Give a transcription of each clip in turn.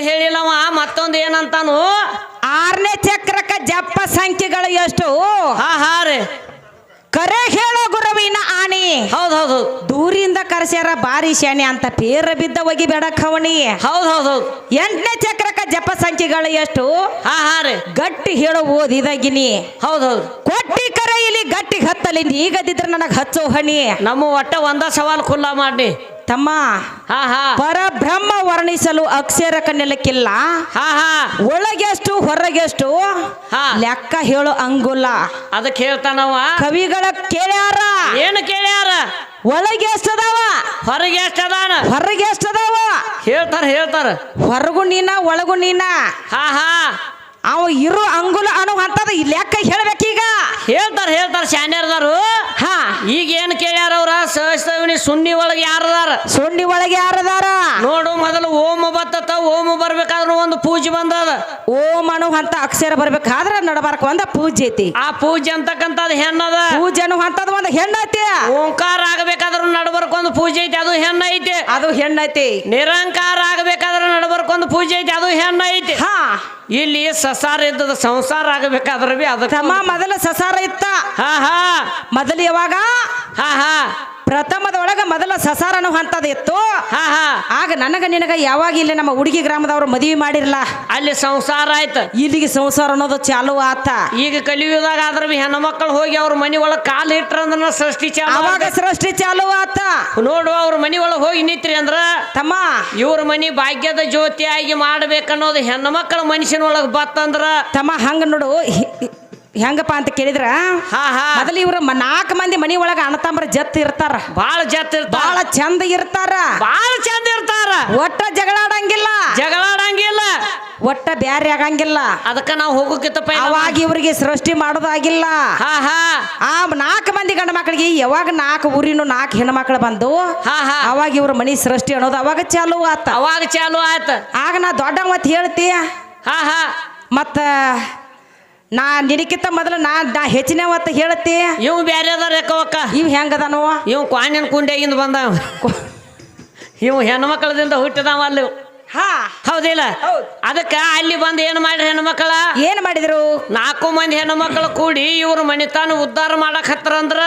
ಹೇಳಿಲ್ಲವ ಮತ್ತೊಂದು ಏನಂತಾನು? ಆರನೇ ಚಕ್ರಕ್ಕೆ ಜಪ್ಪ ಸಂಖ್ಯೆಗಳು ಎಷ್ಟು? ಹಾ ಹಾ ರೀ. ಕರೆ ಹೇಳೋ ಗುರುವಿನ ಆಣಿ. ಹೌದ್ ಹೌದು ದೂರಿಂದ ಕರೆಸ್ಯಾರ ಬಾರಿ ಶಾಣಿ ಅಂತ ಪೇರ ಬಿದ್ದ ಹೋಗಿ ಬೇಡ ಕವಣಿ ಹೌದ್ ಹೌದ್ ಎಂಟನೇ ಚಕ್ರಕ್ಕೆ ಜಪ ಸಂಖ್ಯೆಗಳು ಎಷ್ಟು? ಹಾ ಹಾ ರೀ. ಗಟ್ಟಿ ಹೇಳೋ ಓದಿದಾಗಿನಿ. ಹೌದ್ ಹೌದು. ಕೊಟ್ಟಿ ಕರೆ ಇಲ್ಲಿ ಗಟ್ಟಿ ಹತ್ತಲಿ ಈಗ ನನಗೆ ಹಚ್ಚೋ ಹಣಿ. ನಮ್ಮ ಒಟ್ಟ ಒಂದ ಸವಾಲ್ ಖುಲ್ಲಾ ಮಾಡಿ ತಮ್ಮ ಪರಬ್ರಹ್ಮ ವರ್ಣಿಸಲು ಅಕ್ಷರ ನೆಲಕ್ಕಿಲ್ಲ ಹಾ ಹಾ. ಒಳಗೆಷ್ಟು ಹೊರಗೆಷ್ಟು. ಲೆಕ್ಕ ಹೇಳೋ ಅಂಗುಲ. ಅದಕ್ಕೆ ಹೇಳ್ತಾನವ. ಕವಿಗಳ ಕೇಳ್ಯಾರ. ಏನು ಕೇಳ್ಯಾರ? ಒಳಗೆ ಎಷ್ಟದಾವ ಹೊರಗೆ ಎಷ್ಟದಾನ ಹೊರಗೆ ಎಷ್ಟದಾವ ಹೇಳ್ತಾರ ಹೇಳ್ತಾರ. ಹೊರಗು ನೀನ ಒಳಗು ನೀನ. ಹಾ ಹಾ. ಅವ ಇರೋ ಅಂಗುಲ ಅನ್ನೋ ಅಂತದ ಈ ಲೆಕ್ಕ ಹೇಳ್ಬೇಕೀಗ. ಹೇಳ್ತಾರ ಹೇಳ್ತಾರ ಶಾನ್ಯರ್ದಾರು ಸಹಸ್ತವಿನಿ ಸುನ್ನಿ ಒಳಗೆ ಯಾರದಾರ? ಸುಂಡಿ ಒಳಗೆ ಯಾರದಾರ? ನೋಡು ಮೊದಲು ಓಮ ಬತ್ತ ಓಮ ಬರ್ಬೇಕಾದ್ರೂ ಒಂದು ಪೂಜೆ ಬಂದದ. ಓಂ ಅನು ಅಂತ ಅಕ್ಷರ ಬರ್ಬೇಕಾದ್ರೆ ನಡಬಾರಕ ಒಂದ ಪೂಜೆ ಐತಿ. ಆ ಪೂಜೆ ಅಂತಕ್ಕಂಥದ್ದು ಹೆಣ್ಣದ. ಪೂಜೆ ಅನ್ನೋ ಅಂತದ ಒಂದು ಹೆಣ್ಣೈತಿ. ಓಂಕಾರ ಆಗಬೇಕಾದ್ರ ನಡಬರ್ಕ ಒಂದು ಪೂಜೆ ಐತಿ ಅದು ಹೆಣ್ಣೈತಿ. ಅದು ಹೆಣ್ಣೈತಿ. ನಿರಂಕಾರ ಆಗಬೇಕಾದ್ರೆ ನಡಬರ್ಕೊಂದು ಪೂಜೆ ಐತಿ ಅದು ಹೆಣ್ಣೈತಿ. ಹಾ. ಇಲ್ಲಿ ಸಸಾರ ಇದ್ದದ ಸಂಸಾರ ಆಗಬೇಕಾದ್ರೆ ಬಿ ಅದಕ್ಕೆ ಮೊದಲ ಸಸಾರ ಇತ್ತ. ಹಾ ಹಾ. ಮೊದಲು ಯಾವಾಗ? ಹಾ ಹಾ. ಪ್ರಥಮದೊಳಗ ಮೊದಲ ಸಸಾರ ಅನ್ನೋ ಅಂತದ ಇತ್ತು ಹಾ ಹಾ. ಆಗ ನನಗ ನಿನಗ ಯಾವಾಗ ಇಲ್ಲಿ ನಮ್ಮ ಹುಡುಗಿ ಗ್ರಾಮದವ್ರು ಮದುವೆ ಮಾಡಿರಲ್ಲ ಅಲ್ಲಿ ಸಂಸಾರ ಆಯ್ತು. ಇಲ್ಲಿಗೆ ಸಂಸಾರ ಅನ್ನೋದು ಚಾಲು ಆತ. ಈಗ ಕಲಿಯುವುದಾಗ ಆದ್ರ ಹೆಣ್ಣು ಮಕ್ಕಳು ಹೋಗಿ ಅವ್ರ ಮನಿ ಒಳಗ್ ಕಾಲ್ ಇಟ್ರಂದ್ರ ಸೃಷ್ಟಿ ಚಾಲು ಅವಾಗ ಸೃಷ್ಟಿ ಚಾಲು ಆತ. ನೋಡು ಅವ್ರ ಮನಿ ಒಳಗ್ ಹೋಗಿ ನಿಂತ್ರಿ ಅಂದ್ರ ತಮ್ಮ. ಇವ್ರ ಮನಿ ಭಾಗ್ಯದ ಜ್ಯೋತಿಯಾಗಿ ಮಾಡ್ಬೇಕನ್ನೋದು ಹೆಣ್ಣು ಮಕ್ಕಳ ಮನುಷ್ಯನ ಒಳಗ್ ಬತ್ತಂದ್ರ ತಮ್ಮ ಹಂಗ ನೋಡು ಹೆಂಗಪ್ಪ ಅಂತ ಕೇಳಿದ್ರ? ಹಾ ಹಾ. ಮೊದಲು ಇವ್ರ ನಾಲ್ಕು ಮಂದಿ ಮನಿ ಒಳಗ ಅಣ್ಣತಂಬ್ರ ಜತ್ ಇರ್ತಾರ. ಬಾಳ ಜತ್ ಬಾಳ ಚಂದ ಇರ್ತಾರ. ಬಾಳ ಚಂದ ಇರ್ತಾರ. ಒಟ್ಟ ಜಗಳಾಡಂಗಿಲ್ಲ. ಜಗಳಾಡಂಗಿಲ್ಲ. ಒಟ್ಟ ಬ್ಯಾರೆ ಆಗಂಗಿಲ್ಲ. ಅದಕ್ಕ ನಾವು ಹೋಗೋಕಿತ್ತಪ್ಪ ಅವಾಗ ಇವ್ರಿಗೆ ಸೃಷ್ಟಿ ಮಾಡೋದಾಗಿಲ್ಲ. ಹಾ ಹಾ. ಆ ನಾಲ್ಕು ಮಂದಿ ಗಂಡ ಮಕ್ಕಳಿಗೆ ಯಾವಾಗ ನಾಲ್ಕು ಊರಿನ ನಾಲ್ಕು ಹೆಣ್ಮಕ್ಳು ಬಂದು ಹಾ ಹಾ. ಅವಾಗ ಇವ್ರ ಮನಿ ಸೃಷ್ಟಿ ಅನ್ನೋದು ಅವಾಗ ಚಾಲು ಆತ. ಅವಾಗ ಚಾಲು ಆಯ್ತ ಆಗ ನಾ ದೊಡ್ಡ ಮತ್ ಹೇಳ್ತಿ. ಹಾ ಹಾ. ಮತ್ತ ನಾ ನಿನಕ್ಕಿಂತ ಮೊದಲು ನಾ ನಾ ಹೆಚ್ಚಿನ ಹೊತ್ತು ಹೇಳತ್ತಿ? ಇವ್ ಬ್ಯಾರೆ ಅದಾರ ಯಾಕವಕ್ಕ ಇವ್ ಹೆಂಗದಾನೋ ಇವ್ ಕುಂಡೆಯಿಂದ ಕುಂಡೆಗಿಂದ ಬಂದಾವ. ಇವ್ ಹೆಣ್ಣು ಮಕ್ಕಳದಿಂದ ಹುಟ್ಟಿದಾವ ಅಲ್ಲಿ. ಹೌದಿಲ್ಲ? ಹೌದ್. ಅದಕ್ಕ ಅಲ್ಲಿ ಬಂದು ಏನ್ ಮಾಡ್ರಿ ಹೆಣ್ಣು ಮಕ್ಕಳ ಏನ್ ಮಾಡಿದ್ರು? ನಾಲ್ಕು ಮಂದಿ ಹೆಣ್ಣು ಮಕ್ಕಳು ಕೂಡಿ ಇವ್ರ ಮನಿತಾನ ಉದ್ಧಾರ ಮಾಡಕ್ ಹತ್ರ ಅಂದ್ರ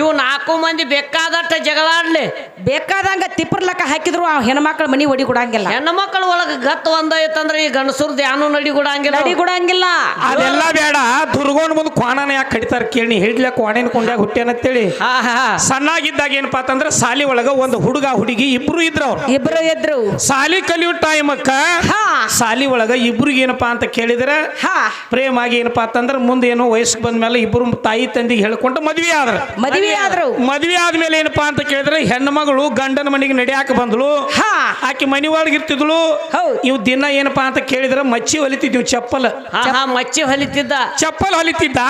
ಇವ್ ನಾಲ್ಕು ಮಂದಿ ಬೇಕಾದಟ್ಟ ಜಗಳಾಡ್ಲಿ. ಬೇಕಾದಂಗ ತಿಪ್ಪರ್ಲಕ್ಕ ಹಾಕಿದ್ರು ಆ ಹೆಣ್ಮಕ್ಳ ಮನಿ ಒಡಿ ಕೊಡಂಗಿಲ್ಲ. ಹೆಣ್ಣು ಮಕ್ಕಳ ಒಳಗ ಗತ್ ಒಂದೈತಂದ್ರ ಈ ಗಣಸುರ್ದ ಯಾನು ನಡಿ ಕೊಡಂಗಿಲ್ಲ. ನಡಿ ಕೊಡಂಗಿಲ್ಲ. ಅದೆಲ್ಲ ಬೇಡ. ದುರ್ಗೋನ್ ಮುಂದ್ ಕ್ವಾಣನ ಯಾಕೆ ಕಡಿತಾರ ಕೇಳಿ. ಹಿಡ್ಲ ಕ್ವಾಣಿನ ಕೊಂಡ್ಯಾಗ ಹುಟ್ಟ್ಯಾನಂತೇಳಿ ಹಾ ಹಾ ಸಣ್ಣಾಗಿದ್ದಾಗ ಏನಪ್ಪಾ ಅಂತಂದ್ರೆ ಸಾಲಿ ಒಳಗ ಒಂದು ಹುಡುಗ ಹುಡುಗಿ ಇಬ್ರು ಇದ್ರು ಅವ್ರು. ಇಬ್ರು ಇದ್ರು. ಸಾಲಿ ಕಲಿಯೋ ಟೈಮಕ್ಕ ಹಾ. ಸಾಲಿ ಒಳಗ ಇಬ್ರಿಗೆ ಏನಪ್ಪಾ ಅಂತ ಕೇಳಿದ್ರೆ? ಹಾ. ಪ್ರೇಮ ಆಗಿ ಏನಪ್ಪಾ ಅಂತಂದ್ರೆ ಮುಂದೆ ಏನೋ ವಯಸ್ಸಿಗೆ ಬಂದ್ಮೇಲೆ ಇಬ್ರು ತಾಯಿ ತಂದಿಗೆ ಹೇಳ್ಕೊಂಡು ಮದ್ವೆ ಆದ್ರ. ಮದ್ವೆ ಆದ್ರು. ಮದ್ವೆ ಆದ್ಮೇಲೆ ಏನಪ್ಪಾ ಅಂತ ಕೇಳಿದ್ರೆ ಹೆಣ್ಮಗಳು ಗಂಡನ ಮನೆಗೆ ನಡಿಯಾಕ ಬಂದ್ಳು ಹಾ. ಆಕೆ ಮನಿ ಒಳಗೆ ಇರ್ತಿದ್ಳು. ಇವ್ ದಿನ ಏನಪ್ಪಾ ಅಂತ ಕೇಳಿದ್ರೆ ಮಚ್ಚಿ ಹೊಲಿತಿದ್ವಿ ಚಪ್ಪಲ್. ಮಚ್ಚಿ ಹೊಲಿತಿದ್ದ. ಚಪ್ಪಲ್ ಹೊಲಿತಿದ್ದ.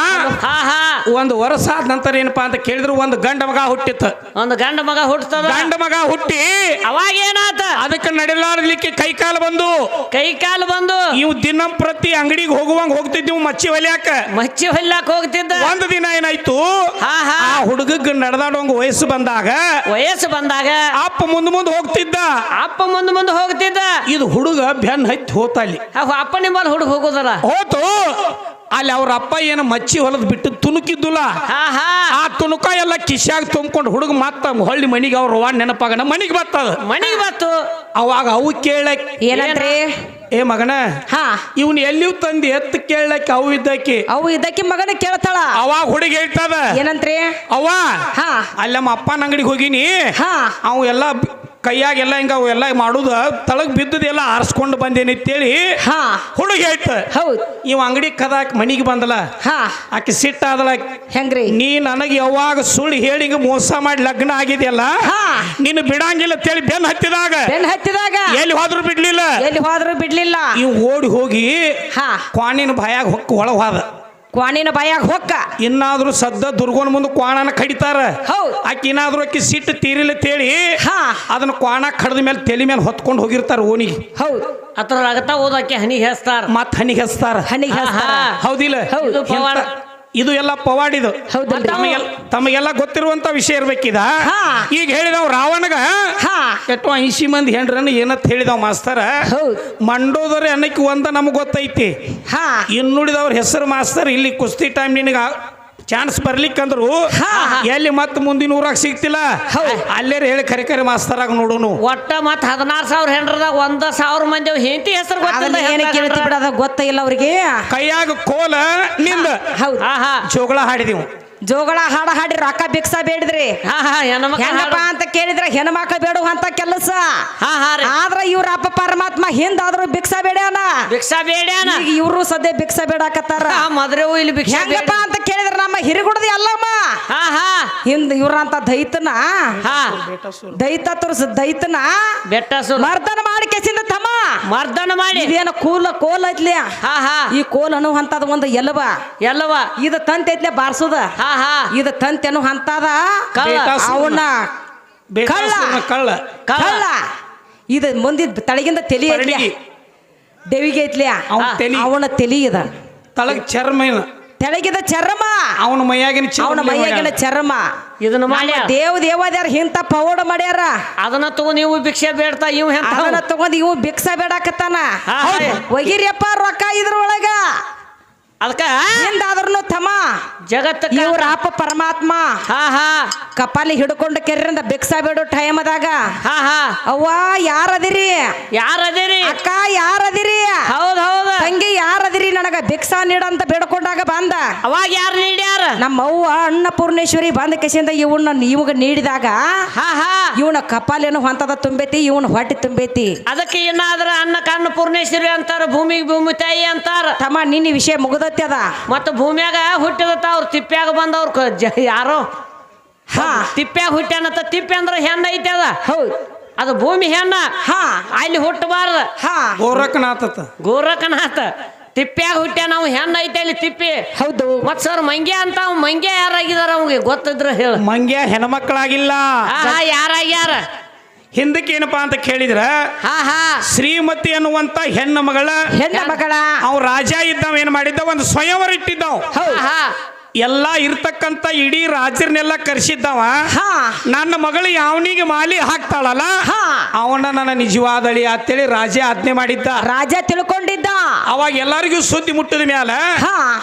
ಹಾ ಹಾ. ಒಂದು ವರ್ಷ ಆದ ನಂತರ ಏನಪ್ಪಾ ಅಂತ ಕೇಳಿದ್ರು ಒಂದು ಗಂಡ ಮಗ ಹುಟ್ಟಿತ್ತು. ಒಂದು ಗಂಡ ಮಗ ಹುಟ್ಟ ಗಂಡ ಮಗ ಹುಟ್ಟಿ. ಅವಾಗ ಏನಾತ? ಅದಕ್ಕೆ ನಡೆಲಾಡಲಿಕ್ಕೆ ಕೈ ಕಾಲು ಬಂದು. ಕೈ ಕಾಲು ಬಂದು. ಇವು ದಿನ ಪ್ರತಿ ಅಂಗಡಿಗೆ ಹೋಗುವಂಗ ಹೋಗ್ತಿದ್ದೀವಿ ಮಚ್ಚಿ ಹೊಲಿಯಾಕ. ಮಚ್ಚಿ ಹೊಲ್ಲಾಕ್ ಹೋಗ್ತಿದ್ದ. ಒಂದು ದಿನ ಏನಾಯ್ತು? ಹಾ ಹಾ. ಆ ಹುಡುಗಗ್ ನಡೆದಾಡುವಂಗ ವಯಸ್ಸು ಬಂದಾಗ. ವಯಸ್ಸು ಬಂದಾಗ. ಅಪ್ಪ ಮುಂದ್ ಮುಂದ್ ಹೋಗ್ತಿದ್ದ. ಅಪ್ಪ ಮುಂದೆ ಮುಂದೆ ಹೋಗ್ತಿದ್ದ. ಇದು ಹುಡುಗ ಬೆನ್ ಹತ್ತಿ ಹೋತ ಅಲ್ಲಿ ಆ ಅಪ್ಪ ನಿಮ್ಮಲ್ಲಿ ಹುಡುಗ ಹೋಗೋದಲ್ಲ. ಹೋತು. ಅಲ್ಲಿ ಅವ್ರ ಅಪ್ಪ ಏನು ಮಚ್ಚಿ ಹೊಲದ್ ಬಿಟ್ಟು ತುಣುಕಿದ್ದುಲ್ಲ? ಆ ತುಣುಕ ಎಲ್ಲ ಕಿಶ್ಯಾಗ ತುಂಬ್ಕೊಂಡು ಹುಡುಗ ಮತ್ತ ಹೊಳ್ಳಿ ಮನಿಗೆ ಅವ್ರ ವಾಣ್ ನೆನಪಾಗಣ. ಮನಿಗೆ ಬರ್ತದ ಮನಿಗೆ ಬತ್ತು. ಅವಾಗ ಅವು ಕೇಳಕ್ ಏನಂದ್ರೆ? ಏ ಮಗನ ಹಾ. ಇವನ್ ಎಲ್ಲಿವ್ ತಂದಿ ಎತ್ತು ಕೇಳಕ್ಕೆ ಅವು ಇದ್ದಕ್ಕೆ. ಅವು ಇದಕ್ಕೆ ಮಗನ ಕೇಳ್ತಾಳ. ಅವಾಗ ಹುಡುಗಿ ಹೇಳ್ತದ ಏನಂತ್ರಿ? ಅವ್ವ ಅಲ್ಲಮ್ಮ ಅಲ್ಲ ನಮ್ಮ ಅಪ್ಪನ ಅಂಗಡಿಗೆ ಹೋಗಿನಿ. ಹಾ. ಅವು ಎಲ್ಲ ಕೈಯಾಗೆಲ್ಲ ಹಿಂಗ ಎಲ್ಲ ಮಾಡುದ ತಳಗ್ ಬಿದ್ದದೆಲ್ಲ ಆರಿಸ್ಕೊಂಡು ಬಂದೇನಿ ಅಂತೇಳಿ ಹಾ. ಹುಡುಗಿ ಹೇಳ್ತ. ಹೌದ್. ಇವ್ ಅಂಗಡಿ ಕದಾಕ್ ಮನಿಗೆ ಬಂದಲ್ಲ? ಹಾ. ಆಕೆ ಸಿಟ್ಟಾದಲ್ಲ ಹೆಂಗ್ರಿ? ನೀ ನನಗೆ ಯಾವಾಗ ಸುಳ್ಳು ಹೇಳಿ ಹಿಂಗ ಮೋಸ ಮಾಡಿ ಲಗ್ನ ಆಗಿದೆಯಲ್ಲ? ಹಾ. ನೀನು ಬಿಡಂಗಿಲ್ಲ ಅಂತೇಳಿ ಬೆನ್ ಹತ್ತಿದಾಗ. ಬೆನ್ ಹತ್ತಿದಾಗ. ಎಲ್ಲಿ ಹೋದ್ರು ಬಿಡ್ಲಿಲ್ಲ. ಎಲ್ಲಿ ಹೋದ್ರು ಬಿಡ್ಲಿಲ್ಲ. ಇವ್ ಓಡಿ ಹೋಗಿ ಹಾ. ಕ್ವಾಣಿನ ಬಾಯಾಗ ಹೊಕ್ಕ ಒಳಗ್ ಹೋದ. ಕ್ವಾಣಿನ ಬಾಯಾಗ ಹೊಕ್ಕ. ಇನ್ನಾದ್ರೂ ಸದ್ದ ದುರ್ಗೋನ್ ಮುಂದೆ ಕ್ವಾಣನ ಕಡಿತಾರ. ಹೌದು. ಆಕೆ ಏನಾದ್ರೂ ಆಕಿ ಸಿಟ್ಟು ತೀರಿಲ್ಲ ತೇಳಿ ಹಾ. ಅದನ್ನ ಕ್ವಾಣ ಕಡದ ಮೇಲೆ ತಲೆ ಮೇಲೆ ಹೊತ್ಕೊಂಡು ಹೋಗಿರ್ತಾರ ಓಣಿಗೆ. ಹೌದ್. ಅದ್ರ ಓದಾಕೆ ಓದಕ್ಕೆ ಹನಿ ಹೆಸ್ತಾರ. ಮತ್ ಹನಿಗೆ ಹಚ್ತಾರ ಹನಿಗೆ ಹೆಸ್ತಾರ. ಹೌದಿಲ್ಲ? ಹೌದು. ಪವಾಡ. ಇದು ಎಲ್ಲ ಪವಾಡಿದು? ತಮಗೆಲ್ಲ ತಮಗೆಲ್ಲ ಗೊತ್ತಿರುವಂತ ವಿಷಯ ಇರ್ಬೇಕಿದ? ಹಾ. ಈಗ ಹೇಳಿದವ್ ರಾವಣಗ. ಎಟ್ಟು ಎಷ್ಟೋ ಐಸಿ ಮಂದಿ ಹೆಂಡ್ರನ್ನ ಏನಂತ ಹೇಳಿದವ್ ಮಾಸ್ತರ? ಮಂಡೋದರ ಅನ್ನಕ್ಕೆ ಒಂದ ನಮ್ಗೆ ಗೊತ್ತೈತಿ. ಹಾ. ಇನ್ನುಳಿದವ್ರ ಹೆಸರು ಮಾಸ್ತರ್ ಇಲ್ಲಿ ಕುಸ್ತಿ ಟೈಮ್ ನಿನಗ ಚಾನ್ಸ್ ಬರ್ಲಿಕ್ಕಂದ್ರು ಹಾ. ಎಲ್ಲಿ ಮತ್ತೆ ಮುಂದಿನ ಊರಾಗ ಸಿಗ್ತಿಲ್ಲ? ಅಲ್ಲೇ ಅಲ್ಲೇರ ಹೇಳಿ ಕರೆ ಕರೆ ಮಾಸ್ತರಾಗ ನೋಡೋನು. ಒಟ್ಟ ಮತ್ ಹದಿನಾರು ಸಾವಿರ ಹೆಂಡ್ರದಾಗ ಒಂದ ಸಾವಿರ ಮಂದಿ ಹೆಂಡತಿ ಹೆಸರು ಗೊತ್ತಿಲ್ಲ ಏನೇ ಕೇಳ್ತಿ ಬಿಡದ ಗೊತ್ತ ಇಲ್ಲ ಅವ್ರಿಗೆ. ಕೈಯಾಗ ಕೋಲ ನಿಂದ ಜೋಗಳ ಹಾಡಿದೀವು. ಜೋಗಳ ಹಾಡ ಹಾಡಿ ರೊಕ್ಕ ಭಿಕ್ಸ ಬೇಡಿದ್ರಿ. ಹಾ ಹಾ ಹೆಣ್ಣಪ್ಪ ಅಂತ ಕೇಳಿದ್ರೆ ಹೆಣ್ಮಕ್ಳು ಬೇಡ ಅಂತ ಕೆಲಸ. ಹಾ ಹಾ ರೀ. ಆದ್ರ ಇವ್ರ ಅಪ್ಪ ಪರಮಾತ್ಮ ಹಿಂದಾದ್ರೂ ಭಿಕ್ಷಾ ಬೇಡ್ಯಾನ. ಭಿಕ್ಷಾ ಬೇಡ್ಯಾನ. ಈಗ ಇವ್ರು ಸದ್ಯ ಭಿಕ್ಷಾ ಬೇಡಾಕತ್ತಾರ. ಮದ್ರೆವು ಇಲ್ಲಿ ಭಿಕ್ಷಾ ಹೆಂಗಪ್ಪ ಅಂತ ಕೇಳಿದ್ರೆ ನಮ್ಮ ಹಿರಿಗುಡದ ಎಲ್ಲಮ್ಮ ಹಾ ಹಾ. ಹಿಂದ ಇವ್ರಂತ ದೈತನ ಹಾ. ದೈತ ತುರ್ಸ ದೈತನ ಬೆಟ್ಟ ಮರ್ದನ ಮಾಡಿ ಕೆಸಿಂದ ತಮ್ಮ. ಮರ್ದನ ಮಾಡಿ. ಇದೇನ ಕೂಲ ಕೋಲ್ ಐತ್ಲಿ. ಹಾ ಹಾ. ಈ ಕೋಲ್ ಅನ್ನುವಂತದ ಒಂದು ಎಲ್ಲವ ಎಲ್ಲವ ಇದು ತಂತಿ ಐತ್ಲೆ ಬಾರ್ಸುದ. ಹಾ ಹಾ ಇದು ತಂತೆನು ಹಂತದ ಅವನ ಕಳ್ಳ. ಕಳ್ಳ. ಕಳ್ಳ. ಇದು ಮುಂದಿದ್ ತಳಗಿಂದ ತೆಲಿ ಐತ್ಲೆ. ದೇವಿಗೆ ಐತ್ಲಿ. ಅವನ ತಲಿ. ಅವನ ತೆಲಿ ಇದ. ತಳಗ ಚರ್ಮ ತೆಳಗಿದ ಚರ್ಮ. ಅವನ ಮೈಯಾಗಿನ ಅವನ ಚರ್ಮ ಮೈಯಾಗಿನ ಚರ್ಮ. ಇದನ್ನ ಮಾಡ್ಯ ದೇವ್ ದೇವದ್ಯಾರ ಇಂತ ಪೌಡ ಮಾಡ್ಯಾರ. ಅದನ್ನ ತಗೊಂಡ್ ಇವು ಭಿಕ್ಷೆ ಬೇಡ್ತಾ ಇವ್ ಅದನ್ನ ತಗೊಂಡ್ ಇವು ಭಿಕ್ಷ ಬೇಡಾಕತ್ತಾನ. ಒಗಿರಿಯಪ್ಪ ರೊಕ್ಕ ಇದ್ರೊಳಗ. ಅದಕ್ಕ? ಹಿಂದಾದ್ರೂ ತಮ್ಮ ಜಗತ್ತ ಇವ್ರ ಅಪ್ಪ ಪರಮಾತ್ಮ ಹಾ ಹಾ. ಕಪಾಲಿ ಹಿಡ್ಕೊಂಡು ಕೆರ್ರಿಂದ ಭಿಕ್ಷಾ ಬೇಡೋ ಟೈಮ್ ಅದಾಗ ಹಾ ಹಾ. ಅವ್ವ ಯಾರದಿರಿ? ಯಾರದಿರಿ? ಅಕ್ಕ ಯಾರದಿರಿ? ಹೌದ್ ಹೌದ. ತಂಗಿ ಯಾರದಿರಿ? ನನಗ ಭಿಕ್ಷಾ ನೀಡಂತ ಬೇಡ್ಕೊಂಡಾಗ ಬಂದ. ಅವಾಗ ಯಾರು ನೀಡ್ಯಾರ? ನಮ್ಮ ಅವ್ವ ಅನ್ನಪೂರ್ಣೇಶ್ವರಿ ಬಂದ ಕೆಸಿಂದ ಇವನ್ನ ನೀವು ನೀಡಿದಾಗ ಹಾ ಹಾ. ಇವನ ಕಪಾಲೇನು ಹೊಂತದ ತುಂಬೈತಿ ಇವನ ಹೊಟ್ಟೆ ತುಂಬೈತಿ. ಅದಕ್ಕೆ ಇನ್ನಾದ್ರ ಅನ್ನ ಕಣ್ಣು ಪೂರ್ಣೇಶ್ವರಿ ಅಂತಾರ ಭೂಮಿಗೆ ಭೂಮಿ ತಾಯಿ ಅಂತಾರ. ತಮ್ಮ ನಿನ್ನ ವಿಷಯ ಮುಗದತ್ತದ ಮತ್ತ ಭೂಮ್ಯಾಗ ಹುಟ್ಟಿದತ್ತ ಅವ್ರ ತಿಪ್ಪ್ಯಾಗ ಬಂದವ್ರ ಕ- ಜ- ಯಾರೋ? ಹಾ. ತಿಪ್ಪ್ಯಾಗ ಹುಟ್ಟ್ಯಾನಂತ ತಿಪ್ಪೆ ಅಂದ್ರೆ ಹೆಣ್ಣ ಐತೆ ಅದ. ಹೌದು. ಅದು ಭೂಮಿ ಹೆಣ್ಣ. ಹಾ. ಅಲ್ಲಿ ಹುಟ್ಟಬಾರ್ದ ಹಾ. ಗೋರಕನಾಥ ತಿಪ್ಪ್ಯಾಗ ಹುಟ್ಟ್ಯಾನ ನಾವು ಹೆಣ್ಣ ಐತೆ ಅಲ್ಲಿ ತಿಪ್ಪಿ. ಹೌದು. ಮತ್ ಸರ್ ಮಂಗ್ಯ ಅಂತ ಅವ್ ಮಂಗ್ಯ ಯಾರಾಗಿದಾರ ಅವ್ಗೆ ಗೊತ್ತಿದ್ರ ಹೇಳ. ಮಂಗ್ಯ ಹೆಣ್ಮಕ್ಳಾಗಿಲ್ಲ. ಹಾ ಯಾರಾಗ್ಯಾರ? ಹಿಂದಕ್ಕೆ ಏನಪ್ಪಾ ಅಂತ ಕೇಳಿದ್ರ? ಹಾ ಹಾ. ಶ್ರೀಮತಿ ಅನ್ನುವಂತ ಹೆಣ್ಣು ಮಗಳ. ಹೆಣ್ಣ ಮಗಳ. ಅವ್ ರಾಜ ಇದ್ದಾವ ಏನ್ ಮಾಡಿದ್ದ ಒಂದು ಸ್ವಯಂವರ ಇಟ್ಟಿದ್ದಾವ್. ಹಾ. ಎಲ್ಲಾ ಇರ್ತಕ್ಕಂತ ಇಡೀ ರಾಜರನ್ನೆಲ್ಲ ಕರ್ಸಿದ್ದವ. ಹಾ. ನನ್ನ ಮಗಳು ಯಾವನಿಗೆ ಮಾಲಿ ಹಾಕ್ತಾಳಲ್ಲ? ಹಾ. ಅವನ ನನ್ನ ನಿಜವಾದಳಿ ಅಂತೇಳಿ ರಾಜ ಆಜ್ಞೆ ಮಾಡಿದ್ದ. ರಾಜ ತಿಳ್ಕೊಂಡಿದ್ದ ಅವಾಗ ಎಲ್ಲರಿಗೂ ಸುದ್ದಿ ಮುಟ್ಟಿದ ಮ್ಯಾಲ.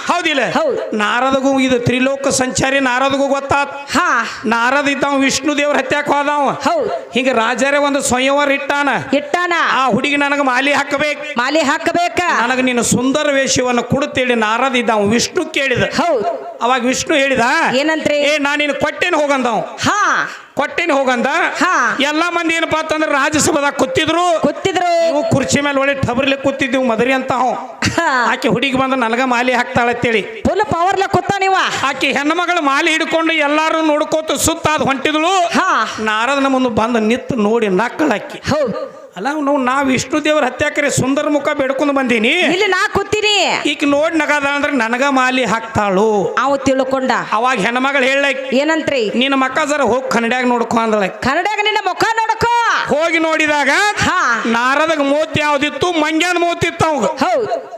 ಹೌದಿಲ್ಲ? ಹೌದ್. ನಾರದಗೂ ಇದು ತ್ರಿಲೋಕ ಸಂಚಾರಿ ನಾರದಗೂ ಗೊತ್ತಾತ್. ಹಾ. ನಾರದ ಇದ್ದಾವ ವಿಷ್ಣು ದೇವ್ರ ಹತ್ಯಾಕ ಹೋದಾವ. ಹೌದ್. ಹಿಂಗ ರಾಜರೇ ಒಂದು ಸ್ವಯಂವರ ಇಟ್ಟಾನ. ಇಟ್ಟಾನ. ಆ ಹುಡುಗಿ ನನಗೆ ಮಾಲಿ ಹಾಕಬೇಕು. ಮಾಲಿ ಹಾಕಬೇಕ. ನನಗೆ ನೀನು ಸುಂದರ ವೇಷವನ್ನು ಕೊಡುತ್ತೇಳಿ ನಾರದ ಇದ್ದಾವ ವಿಷ್ಣು ಕೇಳಿದ. ಹೌದ್. ಅವಾಗ ವಿಷ್ಣು ಹೇಳಿದ ಏನಂತ್ರಿ? ಏ ನಾ ನೀನು ಕೊಟ್ಟೇನು ಹೋಗಂದವ್. ಹಾ. ಕೊಟ್ಟೇನು ಹೋಗಂದ? ಹಾ. ಎಲ್ಲಾ ಮಂದಿ ಏನಪ್ಪಾ ಅಂತಂದ್ರೆ ರಾಜ್ಯಸಭಾದಾಗ ಕೂತಿದ್ರು. ಕೂತಿದ್ರು. ಇವು ಕುರ್ಚಿ ಮೇಲೆ ಒಳ್ಳೆ ಟಬರ್ಲಿ ಕೂತಿದ್ದೀವಿ ಮದರಿ ಅಂತ ಅವ್ ಹಾ. ಆಕೆ ಹುಡುಗಿ ಬಂದು ನನಗ ಮಾಲಿ ಅಂತೇಳಿ. ಫುಲ್ ಪವರ್ಲೆ ಕೂತ ನೀವ? ಆಕೆ ಹೆಣ್ಮಗಳು ಮಾಲಿ ಹಿಡ್ಕೊಂಡು ಎಲ್ಲಾರು ನೋಡ್ಕೋತ ಸುತ್ತ ಅದು ಹೊಂಟಿದ್ಳು. ಹಾ. ನಾರದನ ಮುಂದೆ ಬಂದು ನಿತ್ತು ನೋಡಿ ನಕ್ಕಳಾಕಿ ಹೌದು ಅಲ್ಲ ನಾವು ನಾವ್ ವಿಷ್ಣು ದೇವ್ರ ಹತ್ಯಾಕರೆ ಸುಂದರ ಮುಖ ಬೇಡ್ಕೊಂಡು ಬಂದೀನಿ. ಇಲ್ಲಿ ನಾ ಕೂತೀನಿ. ಈಗ ನೋಡ್ ನಗದ ಅಂದ್ರೆ ನನಗ ಮಾಲಿ ಹಾಕ್ತಾಳು. ಅವ ತಿಳ್ಕೊಂಡ. ಅವಾಗ ಹೆಣ್ಮಗಳು ಹೇಳಕ್ ಏನಂತ್ರಿ? ನಿನ್ನ ಮಕ್ಕ ಜರ ಹೋಗಿ ಕನ್ನಡ್ಯಾಗ ನೋಡ್ಕೊ ಅಂದಳ. ಕನ್ನಡ್ಯಾಗ ನಿನ್ನ ಮುಖ ನೋಡಕೋ ಹೋಗಿ ನೋಡಿದಾಗ ಹಾ. ನಾರದಗ ಮೂತಿ ಯಾವ್ದಿತ್ತು? ಮಂಗ್ಯಾನ ಮೂತಿ ಇತ್ತು ಅವಾಗ. ಹೌದು.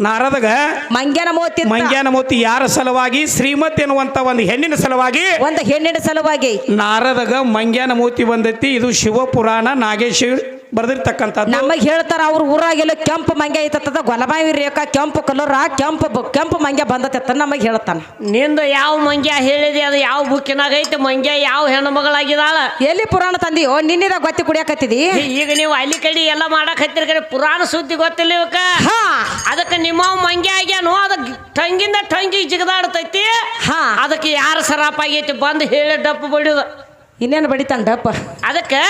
ನಾರದಗ ಮಂಗ್ಯನ ಮೂತಿ ಮಂಗ್ಯಾನ ಮೂತಿ ಯಾರ ಸಲುವಾಗಿ? ಶ್ರೀಮತಿ ಎನ್ನುವಂತ ಒಂದು ಹೆಣ್ಣಿನ ಸಲುವಾಗಿ. ಒಂದು ಹೆಣ್ಣಿನ ಸಲುವಾಗಿ. ನಾರದಗ ಮಂಗ್ಯಾನ ಮೂತಿ ಬಂದೈತಿ. ಇದು ಶಿವಪುರಾಣ ನಾಗೇಶ್ ಬರ್ದಿರ್ತಕ್ಕಂಥದ್ದು. ನಮಗೆ ಹೇಳ್ತಾರ ಅವ್ರ ಊರಾಗೆಲ್ಲ ಕೆಂಪು ಮಂಗೆ ಐತತ್ತದ ಗೊಲಬಾವಿ ರೇಖಾ ಕೆಂಪು ಕಲರ್ ಕೆಂಪು ಬ- ಕೆಂಪು ಮಂಗೆ ಬಂದತ್ತ ನಮಗೆ ಹೇಳ್ತಾನ. ನಿಂದು ಯಾವ ಮಂಗ್ಯ ಹೇಳಿದೆ ಅದು ಯಾವ ಬುಕ್ಕಿನಾಗ ಐತೆ ಮಂಗ್ಯ ಯಾವ ಹೆಣ್ಣು ಮಗಳಾಗಿದಾಳ ಎಲ್ಲಿ ಪುರಾಣ ತಂದಿಯೋ ನಿನ್ನಿದ ಗೊತ್ತಿ ಕುಡಿಯಾಕತ್ತಿದಿ? ಈಗ ನೀವು ಅಲ್ಲಿ ಕಡೆ ಎಲ್ಲ ಮಾಡಕ್ ಹತ್ತಿರ ಕಡೆ ಪುರಾಣ ಸುದ್ದಿ ಗೊತ್ತಿಲ್ಲ ಇವಕ್ಕ. ಹಾ. ಅದಕ್ಕೆ ನಿಮ್ಮ ಮಂಗ್ಯ ಆಗ್ಯಾನು ಅದ ಟಂಗಿಂದ ಟಂಗಿ ಜಿಗದಾಡ್ತೈತಿ. ಹಾ. ಅದಕ್ಕೆ ಯಾರ ಸರಾಪ ಆಗೈತಿ ಬಂದು ಹೇಳಿ ಡಪ್ಪು ಬಡಿಯೋದು. ಇನ್ನೇನು ಬಡಿತಾನ ಡಪ್ಪ? ಅದಕ್ಕೆ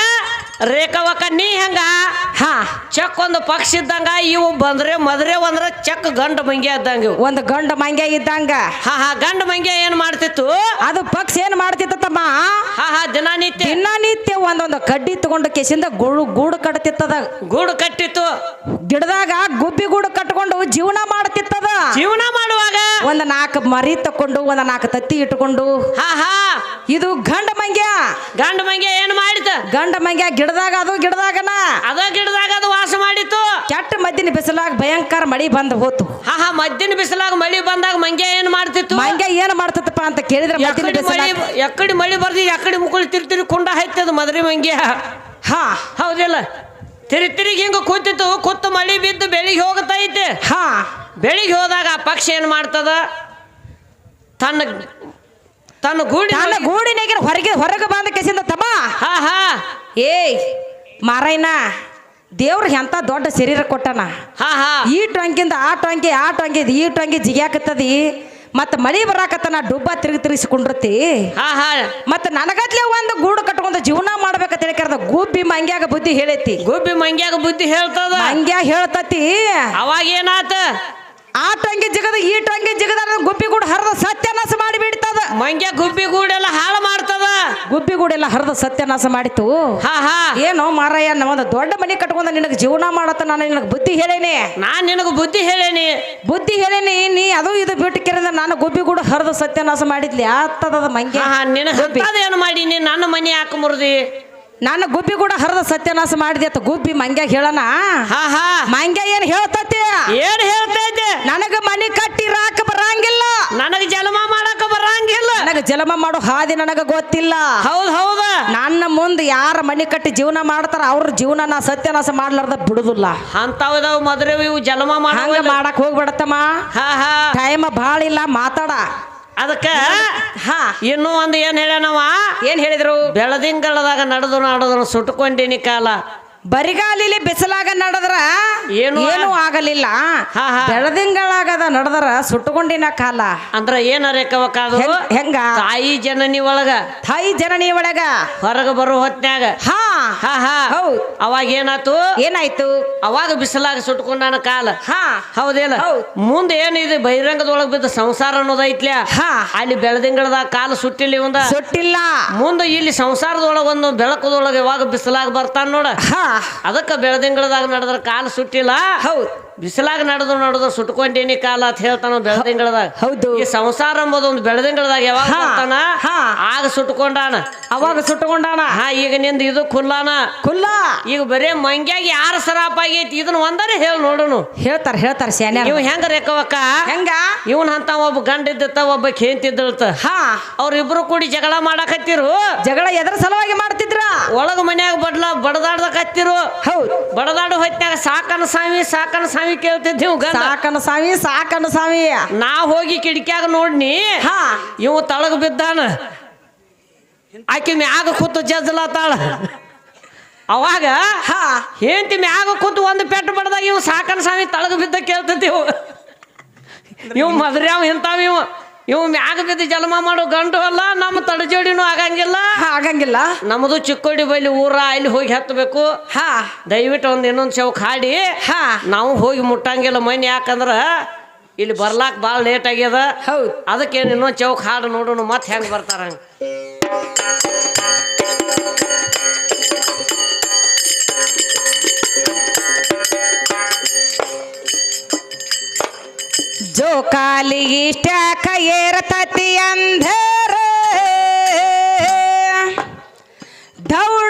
ರೇಖವಕ್ಕ ನೀ ಹೆಂಗ? ಹಾ. ಚಕ್ ಒಂದು ಪಕ್ಷ ಇದ್ದಂಗ ಇವು ಬಂದ್ರೆ ಮದ್ರೆ ಒಂದ್ರ ಚಕ್ ಗಂಡ ಮಂಗ್ಯ ಇದ್ದಂಗ ಒಂದು ಗಂಡ ಮಂಗ್ಯ ಇದ್ದಂಗ. ಹಾ ಹಾ ಗಂಡ ಮಂಗ್ಯ ಏನ್ ಮಾಡ್ತಿತ್ತು? ಅದು ಪಕ್ಷ ಏನ್ ಮಾಡ್ತಿತ್ತಮ್ಮ ಹಾ ಹಾ ದಿನಾನಿತ್ಯ. ದಿನಾನಿತ್ಯ ಒಂದೊಂದು ಕಡ್ಡಿ ತಗೊಂಡು ಕೆಸಿಂದ ಗೂಡು ಗೂಡು ಕಟ್ತಿತ್ತದ. ಗೂಡು ಕಟ್ಟಿತ್ತು. ಗಿಡದಾಗ ಗುಬ್ಬಿ ಗೂಡು ಕಟ್ಕೊಂಡು ಜೀವನ ಮಾಡ್ತಿತ್ತದ. ಜೀವನ ಮಾಡುವಾಗ? ಒಂದ್ ನಾಲ್ಕು ಮರಿ ತಕೊಂಡು ಒಂದ್ ನಾಲ್ಕು ತತ್ತಿ ಇಟ್ಕೊಂಡು. ಹಾ ಹಾ. ಇದು ಗಂಡ ಮಂಗ್ಯ. ಗಂಡ ಮಂಗ್ಯ ಗಂಡ ಮಂಗ್ಯ ಗಿಡದಾಗ ಅದು ಗಿಡದಾಗನ. ಅದ ಗಿಡದಾಗ ಅದು ವಾಸ ಮಾಡಿತ್ತು. ಕೆಟ್ಟ ಮದ್ದಿನ ಬಿಸಿಲಾಗ ಭಯಂಕರ ಮಳಿ ಬಂದ ಹೋತು. ಹಾ ಹಾ ಮದ್ದಿನ ಬಿಸಿಲಾಗ ಮಳಿ ಬಂದಾಗ ಮಂಗ್ಯ ಏನ್ ಮಾಡ್ತಿತ್ತು? ಮಂಗ್ಯ ಏನ್ ಮಾಡ್ತಿತ್ತಪ್ಪ ಅಂತ ಕೇಳಿದ್ರೆ ಮದ್ದಿನ ಎಕ್ಕಡಿ ಮಳಿ ಬಿಸಿಲಾಗ. ಎಕ್ಕಡಿ ಮಳಿ ಬರ್ದಿ ಎಕ್ಕಡಿ ಮುಕ್ಕಳು ತಿರು ತಿರು ಕುಂಡ ಹಾಯ್ತದ ಮದ್ರಿ ಮಂಗ್ಯ. ಹಾ. ಹೌದಿಲ್ಲ? ತಿರಿ ತಿರುಗಿ ಹಿಂಗ ಕೂತಿತ್ತು ಕೂತು ಮಳಿ ಬಿದ್ದು ಬೆಳಿಗ್ಗೆ ಹೋಗ್ತಾ ಐತೆ. ಹಾ. ಬೆಳಿಗ್ಗೆ ಹೋದಾಗ ಆ ಪಕ್ಷಿ ಏನ್ ಮಾಡ್ತದ? ತನ್ನ ತನ್ನ ಗೂಡಿ ನನ್ನ ಗೂಡಿನಾಗ ಹೊರಗೆ ಹೊರಗೆ ಬಂದ ಕೆಸಿಂದ ತಮ್ಮ. ಹಾ ಹಾ. ಏಯ್ ಮಾರೈನಾ ದೇವ್ರ ಎಂತ ದೊಡ್ಡ ಶರೀರ ಕೊಟ್ಟನ? ಹಾ ಹಾ. ಈ ಟೊಂಕಿಂದ ಆ ಟೊಂಕಿ ಆ ಟೊಂಕಿ ಈ ಟೊಂಕಿ ಜಿಗ್ಯಾಕತ್ತದಿ? ಮತ್ತ ಮಳಿ ಬರಾಕತ್ತನ ಡುಬ್ಬ ತಿರುಗಿ ತಿರುಗಿಸಿಕೊಂಡಿರ್ತಿ? ಹಾ ಹಾ. ಮತ್ತ ನನಗತ್ಲೆ ಒಂದು ಗೂಡು ಕಟ್ಕೊಂಡು ಜೀವನ ಮಾಡ್ಬೇಕಂತ ಹೇಳ್ಕರ್ದ ಗುಬ್ಬಿ ಮಂಗ್ಯಾಗ ಬುದ್ಧಿ ಹೇಳೈತಿ. ಗುಬ್ಬಿ ಮಂಗ್ಯಾಗ ಬುದ್ಧಿ ಹೇಳ್ತದ? ಮಂಗ್ಯಾ ಹೇಳ್ತತಿ. ಅವಾಗ ಏನಾತ? ಆ ಟೊಂಗಿ ಜಿಗದ ಈ ಟೊಂಗಿ ಜಿಗದ ಗುಬ್ಬಿ ಗೂಡು ಹರಿದ ಸತ್ಯನಾಶ ಮಾಡಿ ಬಿಡ್ತದ ಮಂಗ್ಯ ಗುಬ್ಬಿ ಗೂಡೆಲ್ಲ ಹಾಳು ಮಾಡ್ತದ. ಗುಬ್ಬಿ ಗೂಡೆಲ್ಲ ಹರಿದ ಸತ್ಯನಾಶ ಮಾಡಿತು ಹಾ ಹಾ. ಏನೋ ಮಾರಯ್ಯ ಒಂದು ದೊಡ್ಡ ಮನೆ ಕಟ್ಕೊಂಡ ನಿನಗೆ ಜೀವನ ಮಾಡತ್ತ ನಾನು ನಿನಗೆ ಬುದ್ಧಿ ಹೇಳೇನಿ. ನಾನ್ ನಿನಗ ಬುದ್ಧಿ ಹೇಳೇನಿ. ಬುದ್ಧಿ ಹೇಳೇನಿ ನೀ ಅದು ಇದು ಬಿಟ್ಟು ಕೆರೆದ ನಾನು ಗುಬ್ಬಿ ಗೂಡ ಹರಿದು ಸತ್ಯನಾಶ ಮಾಡಿದ್ಲಿ. ಆತದ ಮಂಗ್ಯ. ಹಾ ಮಾಡಿ ಏನು ಮಾಡೀನಿ? ನನ್ನ ಮನೆ ಯಾಕೆ ಮುರಿದಿ? ನಾನು ಗುಬ್ಬಿ ಕೂಡ ಹರಿದ ಸತ್ಯನಾಶ ಮಾಡಿದೆ ಅಂತ ಗುಬ್ಬಿ ಮಂಗ್ಯ ಹೇಳನ? ಹಾ ಹಾ. ಮಂಗ್ಯ ಏನ್ ಹೇಳ್ತತಿ? ಏನ್ ಹೇಳ್ತೈತೆ? ನನಗ ಮನೆ ಕಟ್ಟಿ ರಾಕ ಬರಂಗಿಲ್ಲ. ನನಗ ಜನ್ಮ ನನಗ ಜಲಮ ಮಾಡೋ ಹಾದಿ ನನಗ ಗೊತ್ತಿಲ್ಲ. ಹೌದ್ ಹೌದ. ನನ್ನ ಮುಂದೆ ಯಾರ ಮನೆ ಕಟ್ಟಿ ಜೀವನ ಮಾಡ್ತಾರ ಅವ್ರ ಜೀವನ ನಾ ಸತ್ಯನಾಶ ಮಾಡ್ಲಾರ್ದ ಬಿಡುದಿಲ್ಲ. ಅಂತವದಾವ್ ಮದ್ರೆ ಇವು ಜನ್ಮ ಹಂಗ ಮಾಡಕ್ ಹೋಗ್ಬಿಡತ್ತಮ್ಮ. ಹಾ ಹಾ. ಟೈಮ್ ಭಾಳ ಇಲ್ಲ ಮಾತಾಡ. ಅದಕ್ಕ ಹಾ. ಇನ್ನೂ ಒಂದು ಏನ್ ಹೇಳ್ಯಾನವ? ಏನ್ ಹೇಳಿದ್ರು? ಬೆಳದಿಂಗಳದಾಗ ನಡೆದು ನಡೆದು ಸುಟ್ಕೊಂಡಿನಿ ಕಾಲ. ಬರಿಗಾಲಿಲಿ ಬಿಸಿಲಾಗ ನಡೆದ್ರ ಏನು? ಏನು ಆಗಲಿಲ್ಲ. ಹಾ, ಹಾ. ಬೆಳದಿಂಗಳಾಗದ ನಡೆದ್ರ ಸುಟ್ಟುಕೊಂಡಿನ ಕಾಲ. ಅಂದ್ರ ಏನ ಹೆಂಗ್- ಹೆಂಗ? ತಾಯಿ ಜನನಿ ಒಳಗ. ತಾಯಿ ಜನನಿ ಒಳಗ. ಹೊರಗೆ ಬರೋ ಹೊತ್ನ್ಯಾಗ. ಹಾ. ಹಾ ಹಾ. ಹೌದ್. ಅವಾಗ ಏನಾತು ಏನಾಯ್ತು? ಅವಾಗ ಬಿಸಿಲಾಗ ಸುಟ್ಕೊಂಡಾನ ಕಾಲ. ಹಾ. ಹೌದಿಲ್ಲ ಹೌದ್. ಮುಂದೆ ಏನಿದೆ ಬಹಿರಂಗದೊಳಗೆ ಬಿದ್ದ ಸಂಸಾರ ಅನ್ನೋದೈತ್ಲ್ಯ ಹಾ. ಅಲ್ಲಿ ಬೆಳದಿಂಗಳದಾಗ ಕಾಲ ಸುಟ್ಟಿಲ್ಲ ಇವಂದ? ಸುಟ್ಟಿಲ್ಲ. ಮುಂದೆ ಇಲ್ಲಿ ಸಂಸಾರದೊಳಗ ಒಂದು ಬೆಳಕದೊಳಗೆ ಯಾವಾಗ ಬಿಸಿಲಾಗ ಬರ್ತಾನ ನೋಡ. ಹಾ. ಅದಕ್ಕೆ ಬೆಳದಿಂಗಳದಾಗ ನಡೆದ್ರ ಕಾಲು ಸುಟ್ಟಿಲ್ಲ? ಹೌದ್. ಬಿಸಿಲಾಗ ನಡೆದು ನಡೆದು ಸುಟ್ಕೊಂಡೇನಿ ಕಾಲ ಅಂತ ಹೇಳ್ತಾನ ಬೆಳದಿಂಗಳದಾಗ ಹೌದು. ಈ ಸಂಸಾರ ಎಂಬುದು ಒಂದು ಬೆಳದಿಂಗಳದಾಗ ಯಾವಾಗ ಹಾ. ಬರ್ತಾನ? ಹಾ. ಆಗ ಸುಟ್ಕೊಂಡಾನ. ಅವಾಗ ಸುಟ್ಕೊಂಡಾನ. ಹಾ ಈಗ ನಿಂದ ಇದು ಖುಲ್ಲಾನ. ಕುಲ್ಲ ಈಗ ಬರೇ ಮಂಗ್ಯಾಗ ಯಾರ ಸರಾಪ ಆಗೈತಿ? ಇದನ್ನ ಒಂದರೆ ಹೇಳಿ ನೋಡುನು. ಹೇಳ್ತಾರ ಹೇಳ್ತಾರ ಸೇನೆ ಇವ್ ಹೆಂಗ ರೇಖವಕ್ಕ ಹೆಂಗ? ಇವನ್ ಅಂತ ಒಬ್ಬ ಗಂಡ ಇದ್ದಿತ್ತ ಒಬ್ಬ ಕೇಂತಿದ್ದಳತ ಹಾ. ಅವ್ರಿಬ್ರು ಕೂಡಿ ಜಗಳ ಮಾಡಾಕತ್ತಿರು. ಜಗಳ ಎದ್ರ ಸಲುವಾಗಿ ಮಾಡ್ತಿದ್ರ? ಒಳಗ ಮನ್ಯಾಗ ಬಡ್ಲ ಬಡದಾಡ್ದಕತ್ತಿರು. ಹೌದು. ಬಡದಾಡು ಹೊತ್ನ್ಯಾಗ ಸಾಕನ ಸ್ವಾಮಿ ಸಾಕನ ಸ್ವಾಮಿ ಕೇಳ್ತಿದ್ದೀವ್ ಗಂಡ? ಸಾಕನ ಸ್ವಾಮಿ ಸಾಕನ ಸ್ವಾಮಿ ನಾ ಹೋಗಿ ಕಿಡಿಕ್ಯಾಗ ನೋಡ್ನಿ. ಹಾ. ಇವ ತಳಗ ಬಿದ್ದಾನ. ಆಕಿ ಮ್ಯಾಗ ಕೂತು ತಾಳ ಅವಾಗ ಹಾ. ಹೆಂಡತಿ ಮ್ಯಾಗ ಕೂತು ಒಂದು ಪೆಟ್ಟು ಬಡ್ದಾಗ ಇವ್ ಸಾಕನ ಸ್ವಾಮಿ ತಳಗ ಬಿದ್ದ ಕೇಳ್ತತಿವ್ ಇವ್. ಮದ್ರ್ಯಾವ ಇಂತಾವ ಇವ. ಇವ್ ಮ್ಯಾಗ ಬಿದ್ದು ಜನ್ಮ ಮಾಡೋ ಗಂಟು ಅಲ್ಲ ನಮ್ಮ ತಡಜೋಡಿನೂ ಆಗಂಗಿಲ್ಲ. ಆಗಂಗಿಲ್ಲ. ನಮ್ಮದು ಚಿಕ್ಕೋಡಿ ಬೈಲಿ ಊರ ಅಲ್ಲಿ ಹೋಗಿ ಹತ್ತಬೇಕು ಹಾ. ದಯವಿಟ್ಟು ಒಂದು ಇನ್ನೊಂದು ಚೌಕ್ ಹಾಡಿ. ಹಾ. ನಾವು ಹೋಗಿ ಮುಟ್ಟಂಗಿಲ್ಲ ಮನೆ ಯಾಕಂದ್ರ ಇಲ್ಲಿ ಬರ್ಲಾಕ್ ಭಾಳ ಲೇಟ್ ಆಗ್ಯದ. ಹೌದು. ಅದಕ್ಕೆ ಇನ್ನೊಂದು ಚೌಕ್ ಹಾಡು ನೋಡೋಣ ಮತ್ತೆ ಹೆಂಗ್ ಬರ್ತಾರ ಹಂಗ. ಲೋಕಾಲಿಗೆ ಇಷ್ಟ್ಯಾಕ ಏರತತಿ ಅಂಧರ ದೌಡ